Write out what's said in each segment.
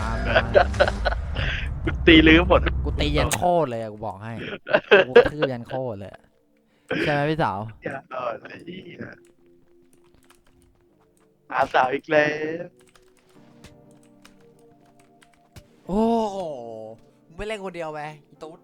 มามากูตีลื้อหมดกูตียันโคตรเลยอะกูบอกให้กูกระทืบยันโคตรเลยอะใช่ไหมพี่สาวอย่าอ่อนเลยอาสาวอีกแล้วโอ้โหมึงไม่เล่นคนเดียวไปอีตุ๊ด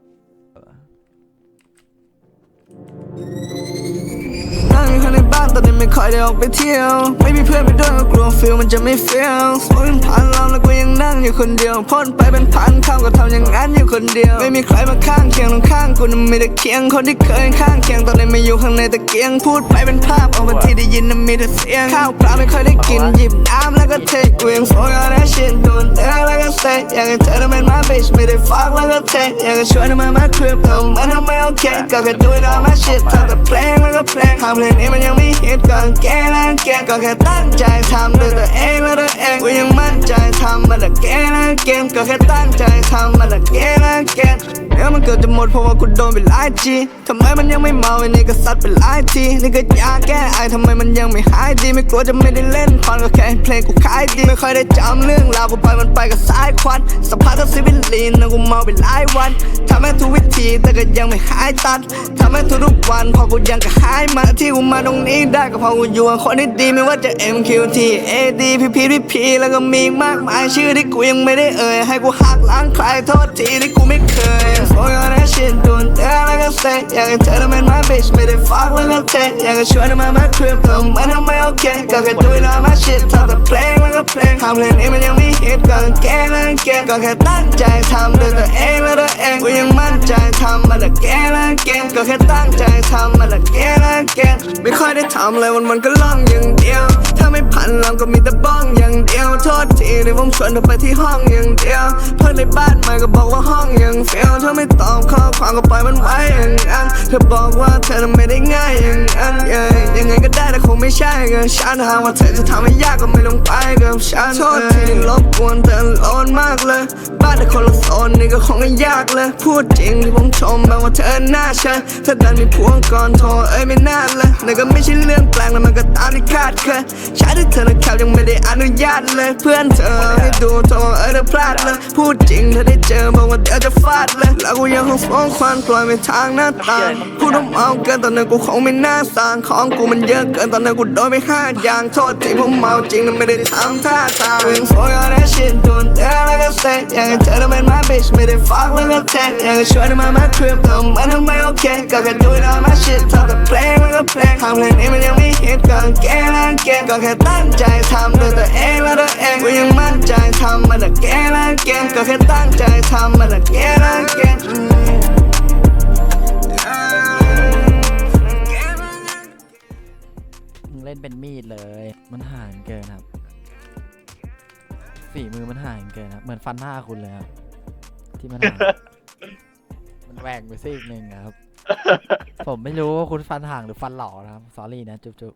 ค่อยได้ออกไปเที่ยว ไม่มีเพื่อนไปด้วยก็กลัวฟิลมันจะไม่เฟี้ยวสมองเป็นพันลมแล้วกูยังนั่งอยู่คนเดียวพ่นไปเป็นพันข้าวก็ทำอย่างนั้นอยู่คนเดียว ไม่มีใครมาข้างเคียงตรงข้างกูนั้นมีแต่เคียงคนที่เคยข้างเคียงตอนนี้ไม่อยู่ข้างในตะเกียงพูดไปเป็นภาพออกมาที่ได้ยินนั้นมีแต่เสียงข้าวปลาไม่เคยได้กินหยิบน้ำแล้วก็เทกูยังโฟกัสได้ชินโดนเตะ แล้วก็เตะอยากให้เธอนั้นเป็น my bitch ไม่ได้ฟักแล้วก็เทอยากให้ชวนเธอมามาคลิปแต่มันทำไม่โอเคก็แค่ดูดราม่า shit ทำแต่เพลงแล้วก็เพลงทำเพลงนี้มันยัำมาแต่แก้แล้วเกมก็แค่ตั้งใจทำมาแต่แก้แล้วเกมเดี๋ยวมันเกิดจะหมดเพราะว่ากูโดนไปหลายทีทำไมมันยังไม่เมาไอ้นี่ก็ซัดไปหลายทีนี่ก็ยาแก้ไอทำไมมันยังไม่หายดีไม่กลัวจะไม่ได้เล่นคอนก็แค่ให้เพลงกูขายดีไม่ค่อยได้จำเรื่องราวกูไปมันไปกับสายควันสภาพก็ซิวิลีนนะกูเมาไปหลายวันทำให้ทุกวิธีแต่ก็ยังไม่หายตัดทำให้ทุกๆวันพอกูยังก็หายมาที่กูมาตรงนี้ได้ก็เพราะกูอยู่กับคนที่ดีไม่ว่าจะ MQT AD PP PP แล้วก็มีมากมายชื่อที่กูยังไม่ได้เอ่ย ให้กูหักล้างใครโทษทีที่กูไม่เคย For your that shit โดนเตะแล้วก็เตอยากให้เธอนั้นเป็น my bitch ไม่ได้ฟักแล้วก็เตะอยากให้ชวนเธอมามาคลิปแต่มันทำไม่โอเคก็แค่ดูดราม่า shit ทำแต่เพลงแล้วก็เพลงทำเพลงนี้มันยังไม่ฮิตก็แก้แล้วแก้ก็แค่ตั้งใจทำด้วยตัวเองแล้วตัวเองกูยังมั่นใจทำมาแต่แก้แล้วแก้ก็แค่ตั้งใจทำมาแต่แก้แล้วแก้ไม่ค่อยได้ทำอะไรวันวันๆก็ล่องอย่างเดียว ถ้าไม่พันลำก็มีแต่บ้อ โทษทีที่ผมชวนเธอไปที่ห้องอย่างเดียวเพื่อนในบ้านใหม่ก็บอกว่าห้องยังเฟี้ยวเธอไม่ตอบข้อความก็ปล่อยมันไว้อย่างนั้นเธอบอกว่าเธอไม่ได้ง่ายอย่างนั้น yeah ไงก็ได้แต่คงไม่ใช่กับฉันหากว่าเธอจะทำให้ยากก็ไม่ลงไปกับฉันโทษที่รบกวนแต่ร้อนมากเลย บ้านแต่คนละโซนนี่ก็คงไม่ยากเลย พูดจริงที่ผมชมแม้ว่าเธอหน้าฉันเธอดันมีพวงก่อนโทรเอ้ยไม่น่าเลยนั่นก็ไม่ใช่เรื่องแปลกแล้วมันก็ตามที่คาดเคยใช้ที่เธอนะครับยังไม่ได้อนุญาตเลย เพื่อนเธอให้ดูโทรเอ้ยเธอพลาดเลยพูดจริงเธอได้เจอบอกว่าเดี๋ยวจะฟาดเลยแล้วกูยังคงฟ้องควันปล่อยไปทางหน้าต่างพูต้องเอาเกินตอนนั้นกูคงไม่น่าสร้างของกูมันเยอะเกินตอนนั้นกูโดนไปห้าอย่างโทษที่ผมเมาจริงแต่ไม่ได้ทำท่าทาง Doing for your that shit โดนเตะแล้วก็เตอยากให้เธอนั้นเป็น my bitch ไม่ได้ฟักแล้วก็เทอยากให้ชวนเธอมามาคลิปแต่มันทำไม่โอเคก็แค่ดูดราม่า shit ทำแต่เพลงแล้วก็เพลงทำเพลงนี้มันยังไม่ฮิตก็แก้แล้วแก้ก็แค่ตั้งใจทำด้วยตัวเองแล้วตัวเองกูยังมั่นใจทำมาแต่แก้แล้วแก้ก็แค่ตั้งใจทำมาแต่แก้แล้วแก้มึ ล่นเป็นมีดเลย มันห่างเกินครับ ฝีมือมันห่างเกินครับ เหมือนฟันหน้าคุณเลยครับ ที่มันห่าง มันแหว่งไปซีกหนึ่งอะครับ ผมไม่รู้ว่าคุณฟันห่างหรือฟันหล่อนะครับ สอรี่นะ จุ๊บจุ๊บ